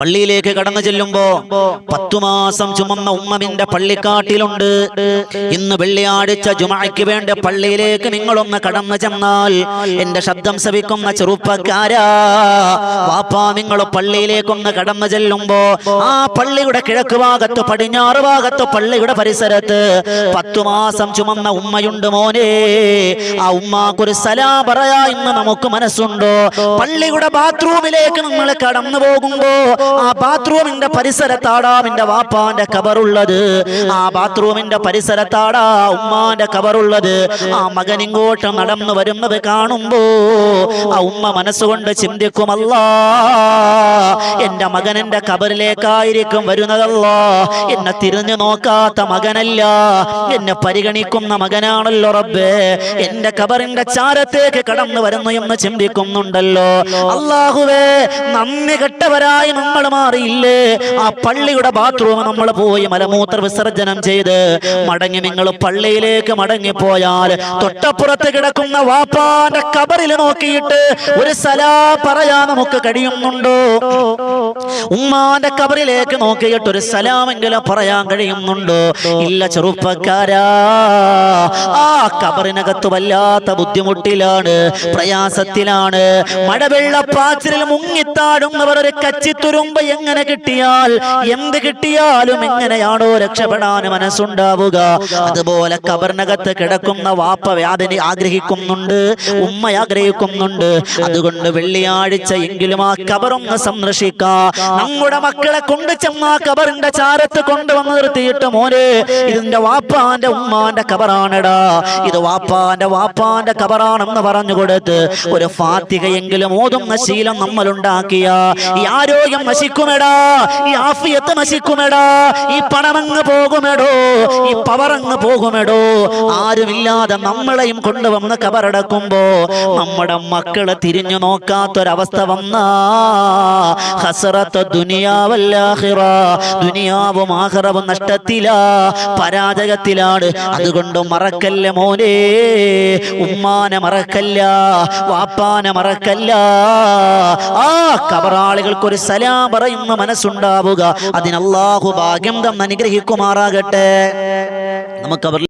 പള്ളിയിലേക്ക് കടന്നു ചെല്ലുമ്പോ പത്തു മാസം ചുമന്ന ഉമ്മമിന്റെ പള്ളിക്കാട്ടിലുണ്ട്. ഇന്ന് വെള്ളിയാഴ്ച ജുമയ്ക്ക് വേണ്ടി പള്ളിയിലേക്ക് നിങ്ങളൊന്ന് കടന്നു ചെന്നാൽ എന്റെ ശബ്ദം ശ്രവിക്കുന്ന ചെറുപ്പക്കാരാ. വാപ്പാ നിങ്ങൾ പള്ളിയിലേക്കൊന്ന് കടന്നു ചെല്ലുമ്പോ ആ പള്ളിയുടെ കിഴക്ക് ഭാഗത്ത് പടിഞ്ഞാറ് ഭാഗത്ത് പള്ളിയുടെ പരിസരത്ത് പത്തു മാസം ചുമന്ന ഉമ്മയുണ്ട് മോനെ. ആ ഉമ്മാക്കൊരു സലാ പറയാ ഇന്ന് നമുക്ക് മനസ്സുണ്ടോ? പള്ളിയുടെ ബാത്റൂമിലേക്ക് നിങ്ങൾ കടന്നു പോകുമ്പോ ആ ബാത്റൂമിന്റെ പരിസരത്താടാ നിന്റെ വാപ്പാന്റെ കബറുള്ളത്. ആ ബാത്റൂമിന്റെ പരിസരത്താടാ ഉമ്മാന്റെ കബറുള്ളത്. ആ മകൻ ഇങ്ങോട്ട് നടന്നു വരുന്നത് കാണുമ്പോ ആ ഉമ്മ മനസ്സുകൊണ്ട് ചിന്തിക്കുമല്ല. എന്റെ മകൻ എന്റെ കബറിലേക്കായിരിക്കും വരുന്നതല്ലോ. എന്നെ തിരിഞ്ഞു നോക്കാത്ത മകനല്ല. എന്നെ പരിഗണിക്കുന്ന മകനാണല്ലോ റബ്ബേ. എന്റെ കബറിന്റെ ചാരത്തേക്ക് കടന്നു വരുന്നു എന്ന് ചിന്തിക്കുന്നുണ്ടല്ലോ. അള്ളാഹുവേ നന്ദി കെട്ടവരായി നമ്മൾ മാറിയില്ലേ? ആ പള്ളിയുടെ ബാത്റൂം നമ്മൾ പോയി മലമൂത്ര വിസർജനം ചെയ്ത് മടങ്ങി നിങ്ങൾ പള്ളിയിലേക്ക് മടങ്ങിപ്പോയാൽ തൊട്ടപ്പുറത്ത് കിടക്കുന്ന വാപ്പാന്റെ കബറിൽ നോക്കിയിട്ട് ഒരു സലാ പറയാൻ നമുക്ക് കഴിയുന്നുണ്ടോ? ഉമ്മാന്റെ കബറിലേക്ക് നോക്കിയിട്ട് ഒരു സലാമെങ്കിലും പറയാൻ കഴിയുന്നുണ്ടോ? ഇല്ല ചെറുപ്പക്കാരാ. ആ കബറിനകത്ത് വല്ലാത്ത ബുദ്ധിമുട്ടിലാണ് പ്രയാസത്തിലാണ്. മഴവെള്ളപ്പാച്ചിലിൽ മുങ്ങിത്താടുന്നവർ ഒരു കച്ചിത്തുരുമ്പ് എങ്ങനെ കിട്ടിയാൽ എന്ത് കിട്ടിയാലും എങ്ങനെയാണോ രക്ഷപ്പെടാൻ മനസ്സുണ്ടാവുക. അതുപോലെ കബറിനകത്ത് കിടക്കുന്ന വാപ്പ വ്യാധന ആഗ്രഹിക്കുന്നുണ്ട് ഉമ്മ ആഗ്രഹിക്കുന്നുണ്ട്. അതുകൊണ്ട് വെള്ളിയാഴ്ച എങ്കിലും ആ കബറൊന്ന് സന്ദർശിക്കാ നമ്മുടെ മക്കളെ കൊണ്ട് ആ കബറിന്റെ ചാരത്ത് കൊണ്ടുവന്ന് നിർത്തിയിട്ട് മോനെ ഇതിന്റെ വാപ്പാന്റെ ഉമ്മാന്റെ കബറാണെടാ. ഇത് വാപ്പാന്റെ വാപ്പാന്റെ കബറാണെന്ന് പറഞ്ഞു കൊടുത്ത് ഒരു ഫാത്തികയെങ്കിലും ഓതുന്ന ശീലം നമ്മൾ ഉണ്ടാക്കിയ ഈ ആരോഗ്യം നശിക്കുമെടാ ഈ ആഫിയത്ത് നശിക്കുമെടാ ഈ പണമങ്ങ് പോകുമെടോ ഈ പവറങ്ങ് പോകുമെടോ. ആരുമില്ലാതെ നമ്മളെയും കൊണ്ടുവന്ന് കബറടക്കുമ്പോ നമ്മുടെ മക്കളെ തിരിഞ്ഞു നോക്കാത്തൊരവസ്ഥ വന്നാ. ഹസറത്ത് ദുനിയാവല്ലാഹിറ ദുനിയാവും ആഹ്റവും നഷ്ടത്തിലാ. പരാജകത്തിലാണ് അതുകൊണ്ട് മറക്കല്ല മോനെ. ഉമ്മാനെ മറക്കല്ല. വാപ്പാനെ മറക്കല്ല. ആ കബറാളികൾക്ക് ഒരു സലാം പറയുന്ന മനസ്സുണ്ടാവുക. അതിനല്ലാഹു ഭാഗ്യം തന്ന് അനുഗ്രഹിക്കുമാറാകട്ടെ നമുക്ക് അവർ